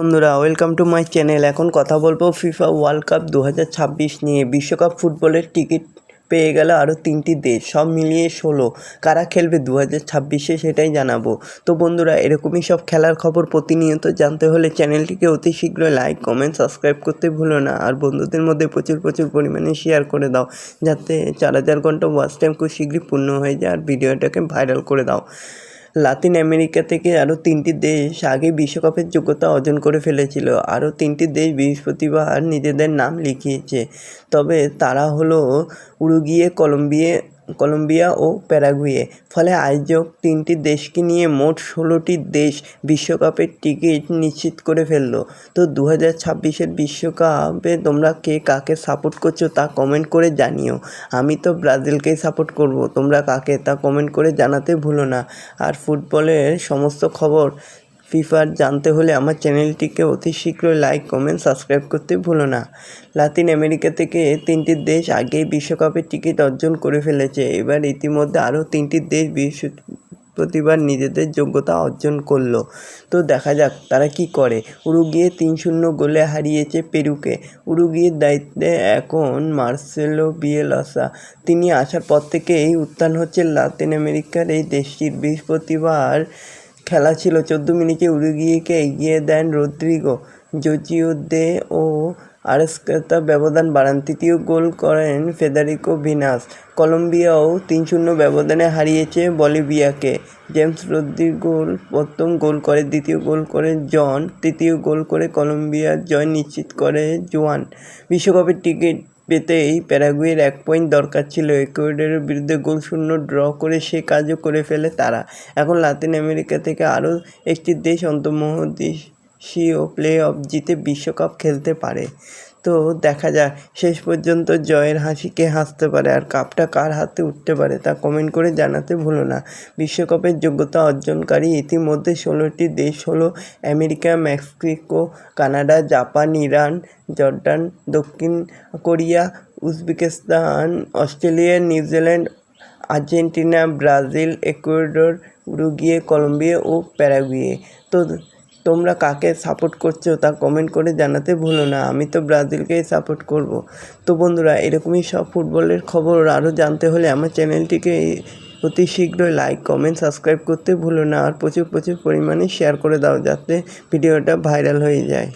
বন্ধুরা welcome to my channel এখন কথা বলব ফিফা ওয়ার্ল্ড কাপ দু হাজার ছাব্বিশ নিয়ে। বিশ্বকাপ ফুটবলের টিকিট পেয়ে গেল আরও তিনটি দেশ, সব মিলিয়ে ষোলো। কারা খেলবে দু হাজার ছাব্বিশে সেটাই জানাব। তো বন্ধুরা, এরকমই সব খেলার খবর প্রতিনিয়ত জানতে হলে চ্যানেলটিকে অতি শীঘ্রই লাইক কমেন্ট সাবস্ক্রাইব করতে ভুলো না। আর বন্ধুদের মধ্যে প্রচুর প্রচুর পরিমাণে শেয়ার করে দাও, যাতে চার হাজার ঘণ্টা ওয়াচ টাইম খুব শীঘ্রই পূর্ণ হয়ে যায়। আর ভিডিওটাকে ভাইরাল করে দাও। লাতিন আমেরিকা থেকে আরও তিনটি দেশ আগে বিশ্বকাপের যোগ্যতা অর্জন করে ফেলেছিল। আরও তিনটি দেশ বৃহস্পতিবার নিজেদের নাম লিখিয়েছে। তবে তারা হলো উরুগিয়ে, কলম্বিয়া কলম্বিয়া ও প্যারাগুয়ে। ফলে আয়োজক তিনটি দেশকে নিয়ে মোট ষোলোটি দেশ বিশ্বকাপের টিকিট নিশ্চিত করে ফেলল। তো দু হাজার ছাব্বিশের বিশ্বকাপে তোমরা কে কাকে সাপোর্ট করছ তা কমেন্ট করে জানিও। আমি তো ব্রাজিলকেই সাপোর্ট করব, তোমরা কাকে তা কমেন্ট করে জানাতে ভুলো না। আর ফুটবলের সমস্ত খবর ফিফার জানতে হলে আমার চ্যানেলটিকে অতি শীঘ্রই লাইক কমেন্ট সাবস্ক্রাইব করতে ভুলো না। লাতিন আমেরিকা থেকে তিনটি দেশ আগেই বিশ্বকাপের টিকিট অর্জন করে ফেলেছে। এবার ইতিমধ্যে আরও তিনটি দেশ বৃহস্পতিবার নিজেদের যোগ্যতা অর্জন করল। তো দেখা যাক তারা কি করে। উরুগিয়ে তিন শূন্য গোলে হারিয়েছে পেরুকে। উরুগিয়ের দায়িত্বে এখন মার্সেলো বিয়েলসা। তিনি আসার পর থেকেই উত্থান হচ্ছে লাতিন আমেরিকার এই দেশটির বৃহস্পতিবার খেলা ছিল। চোদ্দ মিনিটে উরুগুয়েকে এগিয়ে দেন রদ্রিগো। জর্জিও দে ও আরেস্কাতা ব্যবধান বাড়ান। তৃতীয় গোল করেন ফেদারিকো ভিনাস। কলম্বিয়াও তিন শূন্য ব্যবধানে হারিয়েছে বলিভিয়াকে। জেমস রদ্রিগোর প্রথম গোল করে, দ্বিতীয় গোল করে জন, তৃতীয় গোল করে কলম্বিয়ার জয় নিশ্চিত করে জোয়ান। বিশ্বকাপের টিকিট পেতেই প্যারাগুয়ের এক পয়েন্ট দরকার ছিল। ইকুয়েডরের বিরুদ্ধে গোল শূন্য ড্র করে সে কাজও করে ফেলে তারা। এখন লাতিন আমেরিকা থেকে আরও একটি দেশ অন্তর্মহাদেশীয় প্লে অফ জিতে বিশ্বকাপ খেলতে পারে। তো দেখা যাক শেষ পর্যন্ত জয়ের হাসি কে হাসতে পারে আর কাপটা কার হাতে উঠতে পারে তা কমেন্ট করে জানাতে ভুলো না। বিশ্বকাপের যোগ্যতা অর্জনকারী ইতিমধ্যে ষোলোটি দেশ হলো America, Mexico, Canada, Japan, Iran, Jordan, দক্ষিণ Korea, Uzbekistan, Australia New Zealand Argentina, Brazil, Ecuador, Uruguay, Colombia ও প্যারাগুয়ে। তো তোমরা কাকে সাপোর্ট করছ তা কমেন্ট করে জানাতে ভুলো না। আমি তো ব্রাজিলকেই সাপোর্ট করব। তো বন্ধুরা, এরকমই সব ফুটবলের খবর আরও জানতে হলে আমার চ্যানেলটিকে অতি শীঘ্রই লাইক কমেন্ট সাবস্ক্রাইব করতে ভুলো না। আর প্রচুর প্রচুর পরিমাণে শেয়ার করে দাও যাতে ভিডিওটা ভাইরাল হয়ে যায়।